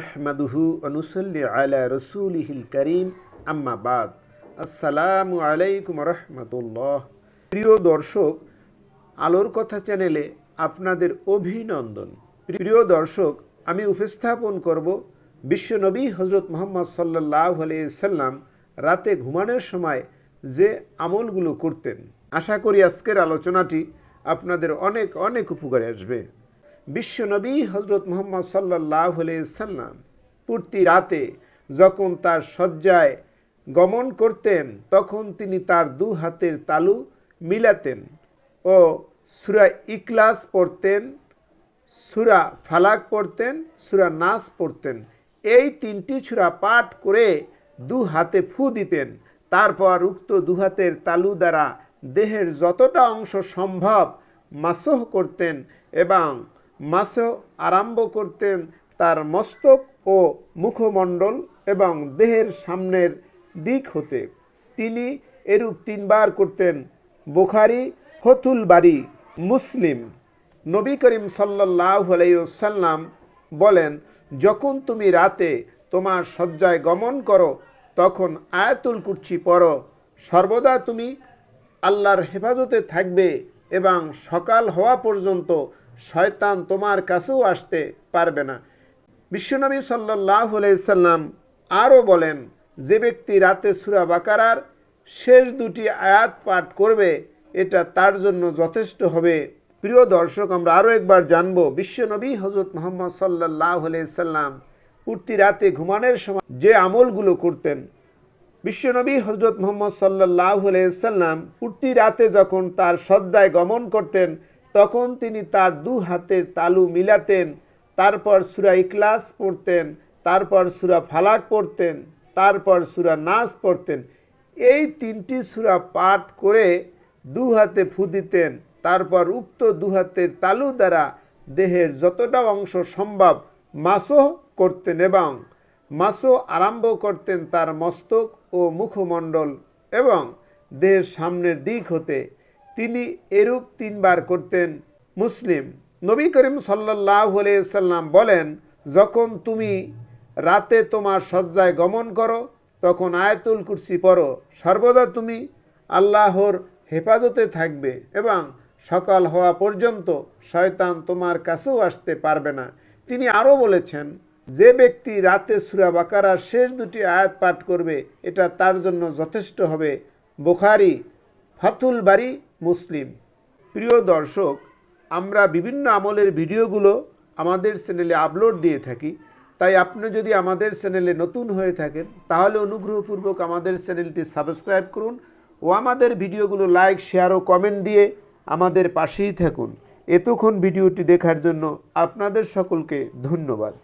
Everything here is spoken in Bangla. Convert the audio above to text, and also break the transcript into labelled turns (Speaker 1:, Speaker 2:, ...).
Speaker 1: নাহমাদুহু অনুসল্লি আলা রসুলিহিল করিম, আম্মা বাদ। আসসালামু আলাইকুম রহমতুল্লাহ। প্রিয় দর্শক, আলোর কথা চ্যানেলে আপনাদের অভিনন্দন। প্রিয় দর্শক, আমি উপস্থাপন করব বিশ্বনবী হজরত মোহাম্মদ সাল্লাহ সাল্লাম রাতে ঘুমানোর সময় যে আমলগুলো করতেন। আশা করি আজকের আলোচনাটি আপনাদের অনেক অনেক উপকারে আসবে। বিশ্বনবী হজরত মোহাম্মদ সাল্লাহ সাল্লাম পূর্তি রাতে যখন তার শয্যায় গমন করতেন, তখন তিনি তার দু হাতের তালু মিলাতেন ও সুরা ইকলাস পড়তেন, সুরা ফালাক পড়তেন, সুরা নাস পড়তেন। এই তিনটি সুরা পাঠ করে দু হাতে ফু দিতেন। তারপর উক্ত দু হাতের তালু দ্বারা দেহের যতটা অংশ সম্ভব মাসহ করতেন এবং মাসহ আরম্ভ করতেন তার মস্তক ও মুখমণ্ডল এবং দেহের সামনের দিক হতে। তিনি এরূপ তিনবার করতেন। বুখারি হতুল বাড়ি মুসলিম। নবী করিম সাল্লাহ বলেন, যখন তুমি রাতে তোমার শয্যায় গমন করো, তখন আয়াতুল কুর্চি পড়ো। সর্বদা তুমি আল্লাহর হেফাজতে থাকবে এবং সকাল হওয়া পর্যন্ত শয়তান তোমার কাছেও আসতে পারবে না। বিশ্বনবী সাল্লাহ সাল্লাম আরও বলেন, যে ব্যক্তি রাতে সুরা বাকারার শেষ দুটি আয়াত পাঠ করবে, এটা তার জন্য যথেষ্ট হবে। প্রিয় দর্শক, আমরা আরও একবার জানব বিশ্বনবী হজরত মোহাম্মদ সাল্লাহ সাল্লাম পূর্তি রাতে ঘুমানোর সময় যে আমলগুলো করতেন। বিশ্বনবী হজরত মোহাম্মদ সাল্লাহ সাল্লাম পূর্তি রাতে যখন তার শ্রদ্ধায় গমন করতেন তখন তিনি তার দু হাতের তালু মিলাতেন, তারপর সুরা ইকলাস পড়তেন, তারপর সুরা ফালাক পড়তেন, তারপর সুরা নাস পড়তেন। এই তিনটি সুরা পাঠ করে দু হাতে ফু দিতেন, তারপর উক্ত দু হাতের তালু দ্বারা দেহের যতটা অংশ সম্ভব মাসহ করতেন এবং মাসও আরম্ভ করতেন তার মস্তক ও মুখমণ্ডল এবং দেহের সামনের দিক হতে। তিনি এরূপ তিনবার করতেন। মুসলিম নবী করিম সাল্লাহ সাল্লাম বলেন, যখন তুমি রাতে তোমার শয্যায় গমন করো, তখন আয়াতুল কুরসি পড়ো। সর্বদা তুমি আল্লাহর হেফাজতে থাকবে এবং সকাল হওয়া পর্যন্ত শয়তান তোমার কাছেও আসতে পারবে না। তিনি আরও বলেছেন, যে ব্যক্তি রাতে সুরা বাকারার শেষ দুটি আয়াত পাঠ করবে, এটা তার জন্য যথেষ্ট হবে। বুখারি, ফাতুল বাড়ি মুসলিম। প্রিয় দর্শক, আমরা বিভিন্ন আমলের ভিডিওগুলো আমাদের চ্যানেলে আপলোড দিয়ে থাকি। তাই আপনি যদি আমাদের চ্যানেলে নতুন হয়ে থাকেন, তাহলে অনুগ্রহপূর্বক আমাদের চ্যানেলটি সাবস্ক্রাইব করুন ও আমাদের ভিডিওগুলো লাইক, শেয়ার ও কমেন্ট দিয়ে আমাদের পাশেই থাকুন। এতক্ষণ ভিডিওটি দেখার জন্য আপনাদের সকলকে ধন্যবাদ।